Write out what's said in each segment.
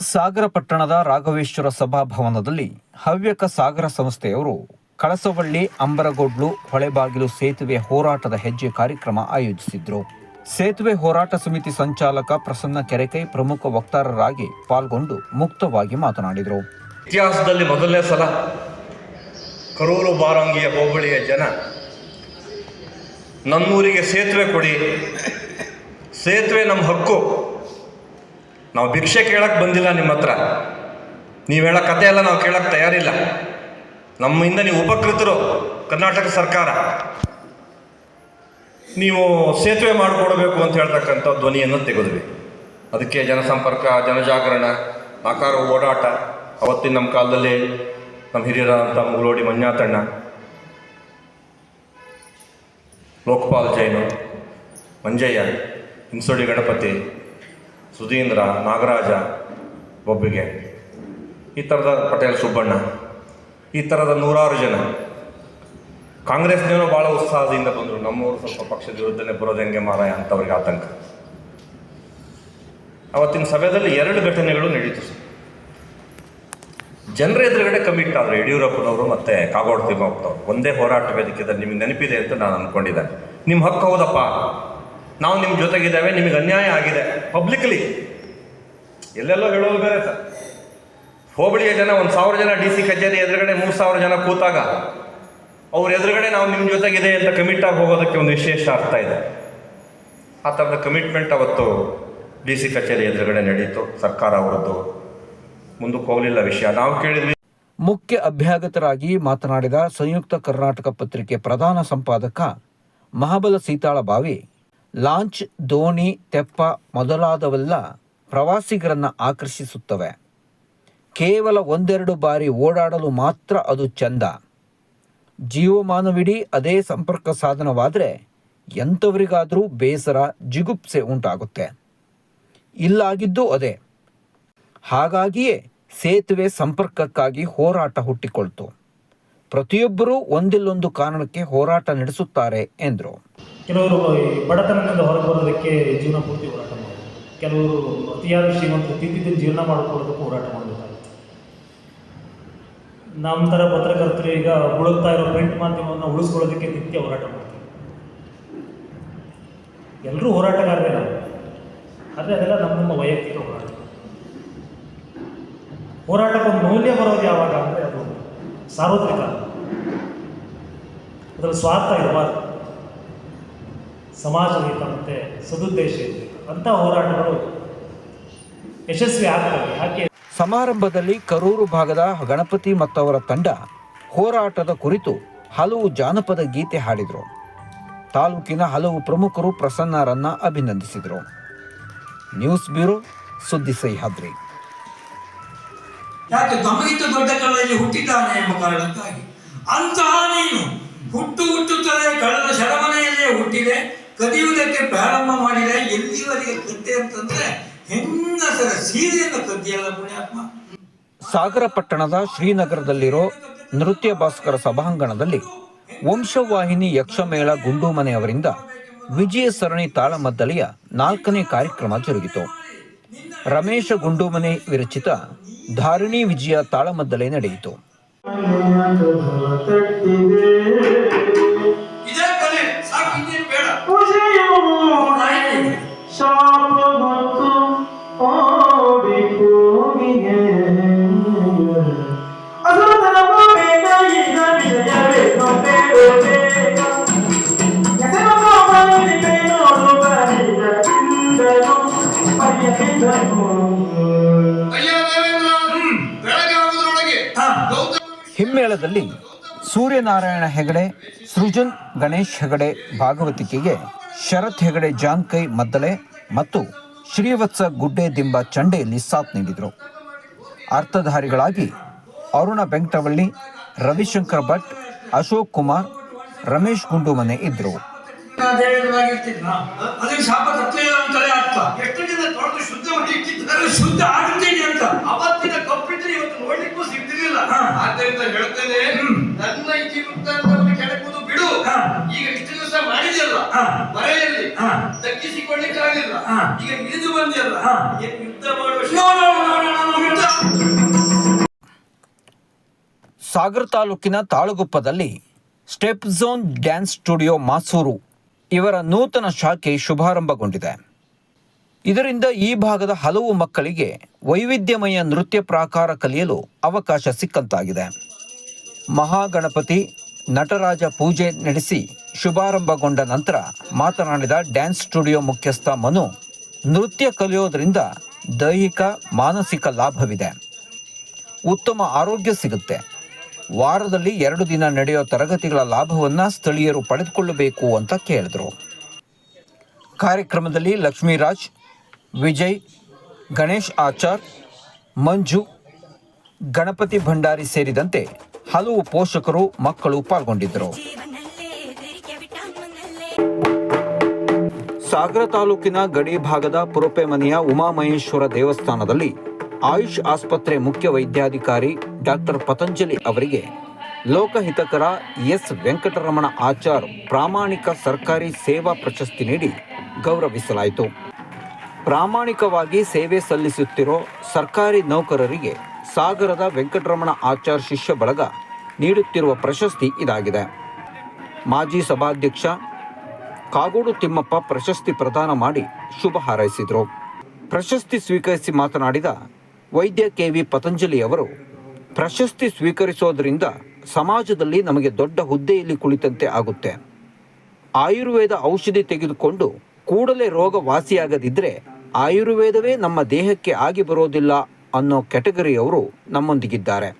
ಸಾಗರ ಪಟ್ಟಣದ ರಾಘವೇಶ್ವರ ಸಭಾಭವನದಲ್ಲಿ ಹವ್ಯಕ ಸಾಗರ ಸಂಸ್ಥೆಯವರು ಕಳಸವಳ್ಳಿ, ಅಂಬರಗೋಡ್ಲು, ಹೊಳೆಬಾಗಿಲು ಸೇತುವೆ ಹೋರಾಟದ ಹೆಜ್ಜೆ ಕಾರ್ಯಕ್ರಮ ಆಯೋಜಿಸಿದ್ರು. ಸೇತುವೆ ಹೋರಾಟ ಸಮಿತಿ ಸಂಚಾಲಕ ಪ್ರಸನ್ನ ಕೆರೆಕೈ ಪ್ರಮುಖ ವಕ್ತಾರರಾಗಿ ಪಾಲ್ಗೊಂಡು ಮುಕ್ತವಾಗಿ ಮಾತನಾಡಿದರು. ಇತಿಹಾಸದಲ್ಲಿ ಮೊದಲನೇ ಸಲ ಕರೂರು ಬಾರಂಗಿಯ ಹೋಬಳಿಯ ಜನ ನನ್ನೂರಿಗೆ ಸೇತುವೆ ಕೊಡಿ. ಸೇತುವೆ ನಮ್ಮ ಹಕ್ಕು. ನಾವು ಭಿಕ್ಷೆ ಕೇಳಕ್ಕೆ ಬಂದಿಲ್ಲ ನಿಮ್ಮ ಹತ್ರ. ನೀವು ಹೇಳೋ ಕತೆ ಎಲ್ಲ ನಾವು ಕೇಳಕ್ಕೆ ತಯಾರಿಲ್ಲ. ನಮ್ಮಿಂದ ನೀವು ಉಪಕೃತರು, ಕರ್ನಾಟಕ ಸರ್ಕಾರ. ನೀವು ಸೇತುವೆ ಮಾಡಿಕೊಡ್ಬೇಕು ಅಂತ ಹೇಳ್ತಕ್ಕಂಥ ಧ್ವನಿಯನ್ನು ತೆಗೆದ್ವಿ. ಅದಕ್ಕೆ ಜನಸಂಪರ್ಕ, ಜನಜಾಗರಣ, ಆಕಾರ, ಓಡಾಟ, ಅವತ್ತಿನ ನಮ್ಮ ಕಾಲದಲ್ಲಿ ನಮ್ಮ ಹಿರಿಯರಾದಂಥ ಮುಗುಲೋಡಿ ಮಂಜಾತಣ್ಣ ಲೋಕಪಾಲ್ ಜೈನು, ಮಂಜಯ್ಯ ಇನ್ಸೋಡಿ ಗಣಪತಿ. ಸುಧೀಂದ್ರ, ನಾಗರಾಜ ಒಬ್ಬಿಗೆ ಈ ಥರದ ಪಟೇಲ್ ಸುಬ್ಬಣ್ಣ. ಈ ಥರದ ನೂರಾರು ಜನ. ಕಾಂಗ್ರೆಸ್ನೇನೋ ಭಾಳ ಉತ್ಸಾಹದಿಂದ ಬಂದರು. ನಮ್ಮವರು ಸ್ವಲ್ಪ ಪಕ್ಷದ ವಿರುದ್ಧನೇ ಬರೋದು ಹೆಂಗೆ ಮಾರಾಯ ಅಂತವ್ರಿಗೆ ಆತಂಕ. ಅವತ್ತಿನ ಸಭೆಯಲ್ಲಿ ಎರಡು ಘಟನೆಗಳು ನಡೀತು ಜನರ ಎದುರುಗಡೆ ಕಮಿಟ್ ಆದರು ಯಡಿಯೂರಪ್ಪನವರು ಮತ್ತು ಕಾಗೋಡು ತಿಮ್ಮಪ್ಪನವರು. ಒಂದೇ ಹೋರಾಟ ವೇದಿಕೆದಲ್ಲಿ ನಿಮಗೆ ನೆನಪಿದೆ ಅಂತ ನಾನು ಅಂದ್ಕೊಂಡಿದ್ದೆ ನಿಮ್ಮ ಹಕ್ಕು ಹೌದಪ್ಪ. ನಾವು ನಿಮ್ಮ ಜೊತೆಗಿದ್ದೇವೆ, ನಿಮಗೆ ಅನ್ಯಾಯ ಆಗಿದೆ. ಪಬ್ಲಿಕ್ಲಿ ಎಲ್ಲೆಲ್ಲೋ ಹೇಳೋದು ಬೇರೆ ಸರ್. ಹೋಬಳಿಯ ಜನ ಒಂದು ಸಾವಿರ ಜನ ಡಿ ಸಿ ಕಚೇರಿ ಎದುರುಗಡೆ ಮೂರು ಸಾವಿರ ಜನ ಕೂತಾಗ, ಅವ್ರ ಎದುರುಗಡೆ ನಾವು ನಿಮ್ಮ ಜೊತೆಗಿದೆ ಅಂತ ಕಮಿಟ್ ಆಗಿ ಹೋಗೋದಕ್ಕೆ ಒಂದು ವಿಶೇಷ ಅರ್ಥ ಇದೆ. ಆ ಥರದ ಕಮಿಟ್ಮೆಂಟ್ ಅವತ್ತು ಡಿ ಸಿ ಕಚೇರಿ ಎದುರುಗಡೆ ನಡೀತು, ಸರ್ಕಾರ ಅವರದ್ದು ಮುಂದಕ್ಕೆ ಹೋಗಲಿಲ್ಲ ವಿಷಯ. ನಾವು ಕೇಳಿದ್ವಿ ಮುಖ್ಯ ಅಭ್ಯಾಗತರಾಗಿ ಮಾತನಾಡಿದ ಸಂಯುಕ್ತ ಕರ್ನಾಟಕ ಪತ್ರಿಕೆ ಪ್ರಧಾನ ಸಂಪಾದಕ ಮಹಾಬಲ ಸೀತಾಳ ಬಾವಿ. ಲಾಂಚ್ ದೋಣಿ ತೆಪ್ಪ ಮೊದಲಾದವೆಲ್ಲ ಪ್ರವಾಸಿಗರನ್ನು ಆಕರ್ಷಿಸುತ್ತವೆ. ಕೇವಲ ಒಂದೆರಡು ಬಾರಿ ಓಡಾಡಲು ಮಾತ್ರ ಅದು ಚಂದ. ಜೀವಮಾನವಿಡೀ ಅದೇ ಸಂಪರ್ಕ ಸಾಧನವಾದರೆ ಎಂಥವರಿಗಾದರೂ ಬೇಸರ, ಜಿಗುಪ್ಸೆ ಉಂಟಾಗುತ್ತೆ. ಇಲ್ಲಾಗಿದ್ದು ಅದೇ. ಹಾಗಾಗಿಯೇ ಸೇತುವೆ ಸಂಪರ್ಕಕ್ಕಾಗಿ ಹೋರಾಟ ಹುಟ್ಟಿಕೊಳ್ತು. ಪ್ರತಿಯೊಬ್ಬರೂ ಒಂದಿಲ್ಲೊಂದು ಕಾರಣಕ್ಕೆ ಹೋರಾಟ ನಡೆಸುತ್ತಾರೆ, ಎಂದರು. ಕೆಲವರು ಬಡತನದಿಂದ ಹೊರಗೆ ಬರೋದಕ್ಕೆ ಜೀವನ ಪೂರ್ತಿ ಹೋರಾಟ ಮಾಡೋದು ಕೆಲವರು ಅತಿಯಾದ ಶ್ರೀಮಂತರು ತಿಂದಿದ್ದು ಜೀವನ ಮಾಡ್ಕೊಳ್ಳೋದಕ್ಕೂ ಹೋರಾಟ ಮಾಡಿದ್ದಾರೆ ನಮ್ಮ ಥರ ಪತ್ರಕರ್ತರು ಈಗ ಉಳುಕ್ತಾ ಇರೋ ಪ್ರಿಂಟ್ ಮಾಧ್ಯಮವನ್ನು ಉಳಿಸ್ಕೊಳ್ಳೋದಕ್ಕೆ ನಿತ್ಯ ಹೋರಾಟ ಮಾಡ್ತೀವಿ ಎಲ್ಲರೂ ಹೋರಾಟಗಾರರೇ ನಾವು. ಆದರೆ ಅದೆಲ್ಲ ನಮ್ಮ ನಮ್ಮ ವೈಯಕ್ತಿಕ ಹೋರಾಟ. ಹೋರಾಟಕ್ಕೊಂದು ಮೌಲ್ಯ ಬರೋದು ಯಾವಾಗ ಅಂದರೆ ಅದು ಸಾರ್ವತ್ರಿಕ. ಅದರ ಸ್ವಾರ್ಥ ಇರಬಾರ್ದು. ಸಮಾಜ ಹಿತ ಮತ್ತು ಸದುದ್ದೇಶ ಇರಬೇಕು ಅಂಥ ಹೋರಾಟಗಳು ಯಶಸ್ವಿ ಆಗ್ತವೆ. ಯಾಕೆ? ಸಮಾರಂಭದಲ್ಲಿ ಕರೂರು ಭಾಗದ ಗಣಪತಿ ಮತ್ತವರ ತಂಡ ಹೋರಾಟದ ಕುರಿತು ಹಲವು ಜಾನಪದ ಗೀತೆ ಹಾಡಿದರು. ತಾಲೂಕಿನ ಹಲವು ಪ್ರಮುಖರು ಪ್ರಸನ್ನರನ್ನ ಅಭಿನಂದಿಸಿದರು. ನ್ಯೂಸ್ ಬ್ಯೂರೋ ಸುದ್ದಿ ಸಹ್ಯಾದ್ರಿ. ಯಾಕೆ ತಮಗಿಂತ ದೊಡ್ಡ ಕಾಲದಲ್ಲಿ ಹುಟ್ಟಿದ್ದಾನೆ ಎಂಬ ಕಾರಣಕ್ಕಾಗಿ? ಅಂತಹ ನೀನು ಹುಟ್ಟು ಹುಟ್ಟುತ್ತಲೇ ಕಳೆದ ಶರಮನೆಯಲ್ಲೇ ಹುಟ್ಟಿದೆ, ಕದಿಯುವುದಕ್ಕೆ ಪ್ರಾರಂಭ ಮಾಡಿದೆ. ಎಲ್ಲಿವರೆಗೆ ಕತ್ತೆ ಅಂತಂದ್ರೆ ಹೆಂಗಸರ ಸೀರೆಯನ್ನು ಕದ್ದಿಯಲ್ಲ ಪುಣ್ಯಾತ್ಮ. ಸಾಗರ ಪಟ್ಟಣದ ಶ್ರೀನಗರದಲ್ಲಿರೋ ನೃತ್ಯ ಭಾಸ್ಕರ ಸಭಾಂಗಣದಲ್ಲಿ ವಂಶವಾಹಿನಿ ಯಕ್ಷಮೇಳ ಗುಂಡೂಮನೆ ಅವರಿಂದ ವಿಜಯ ಸರಣಿ ತಾಳಮದ್ದಲೆಯ ನಾಲ್ಕನೇ ಕಾರ್ಯಕ್ರಮ ಜರುಗಿತು. ರಮೇಶ ಗುಂಡೂಮನೆ ವಿರಚಿತ ಧಾರಣಿ ವಿಜಯ ತಾಳಮದ್ದಲೆ ನಡೆಯಿತು. ಇದೇ ಗೌತಮ ಹಿಮ್ಮೇಳದಲ್ಲಿ ಸೂರ್ಯನಾರಾಯಣ ಹೆಗಡೆ, ಸೃಜನ್ ಗಣೇಶ್ ಹೆಗಡೆ ಭಾಗವತಿಕೆಗೆ ಶರತ್ ಹೆಗಡೆ ಜಾನ್ಕೈ ಮದ್ದಳೆ ಮತ್ತು ಶ್ರೀವತ್ಸ ಗುಡ್ಡೆ ದಿಂಬ ಚಂಡೆಯಲ್ಲಿ ಸಾಥ್ ನೀಡಿದರು. ಅರ್ಥಧಾರಿಗಳಾಗಿ ಅರುಣ ಬೆಂಕಟವಳ್ಳಿ ರವಿಶಂಕರ್ ಭಟ್, ಅಶೋಕ್ ಕುಮಾರ್, ರಮೇಶ್ ಗುಂಡುಮನೆ ಇದ್ದರು. ಶಾಪ ತಪ್ಪಲಿಲ್ಲ ಆದ್ದರಿಂದ ಹೇಳ್ತೇನೆ ನನ್ನ ಇತಿವೃತ್ತಾಂತವನ್ನು ಕೆಡಕುವುದು ಬಿಡು. ಈಗ ಇಷ್ಟು ದಿವಸ ಮಾಡಿದೆಯಲ್ಲ ಮರೆಯಲ್ಲಿ ತಗ್ಗಿಸಿಕೊಳ್ಳಿಕ್ಕೆ ಆಗಲಿಲ್ಲ ಈಗ ಇಳಿದು ಬಂದಿಲ್ಲ ಯುದ್ಧ ಮಾಡುವ ಸಾಗರ ತಾಲೂಕಿನ ತಾಳಗುಪ್ಪದಲ್ಲಿ step zone dance studio Masur ಇವರ ನೂತನ ಶಾಖೆ ಶುಭಾರಂಭಗೊಂಡಿದೆ. ಇದರಿಂದ ಈ ಭಾಗದ ಹಲವು ಮಕ್ಕಳಿಗೆ ವೈವಿಧ್ಯಮಯ ನೃತ್ಯ ಪ್ರಾಕಾರ ಕಲಿಯಲು ಅವಕಾಶ ಸಿಕ್ಕಂತಾಗಿದೆ. ಮಹಾಗಣಪತಿ ನಟರಾಜ ಪೂಜೆ ನಡೆಸಿ ಶುಭಾರಂಭಗೊಂಡ ನಂತರ ಮಾತನಾಡಿದ ಡ್ಯಾನ್ಸ್ ಸ್ಟುಡಿಯೋ ಮುಖ್ಯಸ್ಥ ಮನು, ನೃತ್ಯ ಕಲಿಯೋದ್ರಿಂದ ದೈಹಿಕ, ಮಾನಸಿಕ ಲಾಭವಿದೆ. ಉತ್ತಮ ಆರೋಗ್ಯ ಸಿಗುತ್ತೆ. ವಾರದಲ್ಲಿ ಎರಡು ದಿನ ನಡೆಯೋ ತರಗತಿಗಳ ಲಾಭವನ್ನು ಸ್ಥಳೀಯರು ಪಡೆದುಕೊಳ್ಳಬೇಕು ಅಂತ ಕೇಳಿದ್ರು. ಕಾರ್ಯಕ್ರಮದಲ್ಲಿ ಲಕ್ಷ್ಮೀರಾಜ್ ವಿಜಯ್, ಗಣೇಶ್ ಆಚಾರ್, ಮಂಜು, ಗಣಪತಿ ಭಂಡಾರಿ ಸೇರಿದಂತೆ ಹಲವು ಪೋಷಕರು, ಮಕ್ಕಳು ಪಾಲ್ಗೊಂಡಿದ್ದರು. ಸಾಗರ ತಾಲೂಕಿನ ಗಡಿ ಭಾಗದ ಪುರಪೆಮನೆಯ ಉಮಾಮಹೇಶ್ವರ ದೇವಸ್ಥಾನದಲ್ಲಿ ಆಯುಷ್ ಆಸ್ಪತ್ರೆ ಮುಖ್ಯ ವೈದ್ಯಾಧಿಕಾರಿ ಡಾಕ್ಟರ್ ಪತಂಜಲಿ ಅವರಿಗೆ ಲೋಕಹಿತಕರ ಎಸ್. ವೆಂಕಟರಮಣ ಆಚಾರ್ ಪ್ರಾಮಾಣಿಕ ಸರ್ಕಾರಿ ಸೇವಾ ಪ್ರಶಸ್ತಿ ನೀಡಿ ಗೌರವಿಸಲಾಯಿತು. ಪ್ರಾಮಾಣಿಕವಾಗಿ ಸೇವೆ ಸಲ್ಲಿಸುತ್ತಿರೋ ಸರ್ಕಾರಿ ನೌಕರರಿಗೆ ಸಾಗರದ ವೆಂಕಟರಮಣ ಆಚಾರ್ ಶಿಷ್ಯ ಬಳಗ ನೀಡುತ್ತಿರುವ ಪ್ರಶಸ್ತಿ ಇದಾಗಿದೆ. ಮಾಜಿ ಸಭಾಧ್ಯಕ್ಷ ಕಾಗೋಡು ತಿಮ್ಮಪ್ಪ ಪ್ರಶಸ್ತಿ ಪ್ರದಾನ ಮಾಡಿ ಶುಭ ಹಾರೈಸಿದರು. ಪ್ರಶಸ್ತಿ ಸ್ವೀಕರಿಸಿ ಮಾತನಾಡಿದ ವೈದ್ಯ ಕೆ ವಿ ಪತಂಜಲಿ ಅವರು, ಪ್ರಶಸ್ತಿ ಸ್ವೀಕರಿಸೋದರಿಂದ ಸಮಾಜದಲ್ಲಿ ನಮಗೆ ದೊಡ್ಡ ಹುದ್ದೆಯಲ್ಲಿ ಕುಳಿತಂತೆ ಆಗುತ್ತೆ. ಆಯುರ್ವೇದ ಔಷಧಿ ತೆಗೆದುಕೊಂಡು ಕೂಡಲೇ ರೋಗ ವಾಸಿಯಾಗದಿದ್ದರೆ ಆಯುರ್ವೇದವೇ ನಮ್ಮ ದೇಹಕ್ಕೆ ಆಗಿ ಬರೋದಿಲ್ಲ ಅನ್ನೋ ಕ್ಯಾಟಗರಿಯವರು ನಮ್ಮೊಂದಿಗಿದ್ದಾರೆ.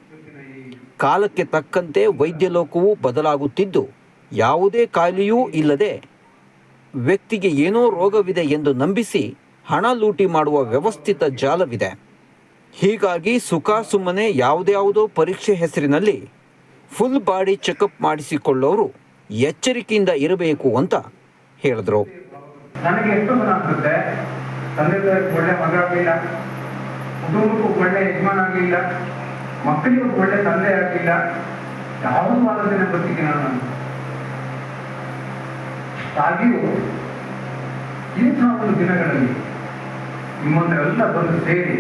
ಕಾಲಕ್ಕೆ ತಕ್ಕಂತೆ ವೈದ್ಯ ಲೋಕವು ಬದಲಾಗುತ್ತಿದ್ದು, ಯಾವುದೇ ಕಾಯಿಲೆಯೂ ಇಲ್ಲದೆ ವ್ಯಕ್ತಿಗೆ ಏನೋ ರೋಗವಿದೆ ಎಂದು ನಂಬಿಸಿ ಹಣ ಲೂಟಿ ಮಾಡುವ ವ್ಯವಸ್ಥಿತ ಜಾಲವಿದೆ. ಹೀಗಾಗಿ ಸುಖ ಸುಮ್ಮನೆ ಯಾವುದ್ಯಾವುದೋ ಪರೀಕ್ಷೆ ಹೆಸರಿನಲ್ಲಿ ಫುಲ್ ಬಾಡಿ ಚೆಕಪ್ ಮಾಡಿಸಿಕೊಳ್ಳೋರು ಎಚ್ಚರಿಕೆಯಿಂದ ಇರಬೇಕು ಅಂತ ಹೇಳಿದ್ರು. ನನಗೆ ಎಷ್ಟು ಗುಣ ಅನ್ಸುತ್ತೆ ತಂದೆ ತಾಯಿಗೆ ಒಳ್ಳೆ ಮಗ ಆಗಲಿಲ್ಲ, ಕುಟುಂಬಕ್ಕೂ ಒಳ್ಳೆ ಯಜಮಾನ ಆಗಲಿಲ್ಲ, ಮಕ್ಕಳಿಗೂ ಒಳ್ಳೆ ತಂದೆ ಆಗಲಿಲ್ಲ, ಯಾವುದು ಆಲೋಚನೆ ಬರ್ತೀನಿ ನಾನು ಹಾಗೆಯೂ ಇಂಥ ಒಂದು ದಿನಗಳಲ್ಲಿ ನಿಮ್ಮನ್ನೆಲ್ಲ ಬಂದು ಸೇರಿ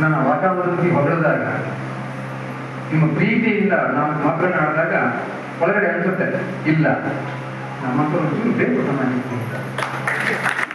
ನನ್ನ ವಾತಾವರಣದಲ್ಲಿ ಹೊಗಳಿದಾಗ, ನಿಮ್ಮ ಪ್ರೀತಿಯಿಂದ ನಾನು ಮಾತನಾಡಿದಾಗ ಒಳಗಡೆ ಅನ್ಸುತ್ತೆ, ಇಲ್ಲ ನಮ್ಮ ಮಕ್ಕಳು ಬೇಕು ಸಮಾಜಕ್ಕೆ ಅಂತ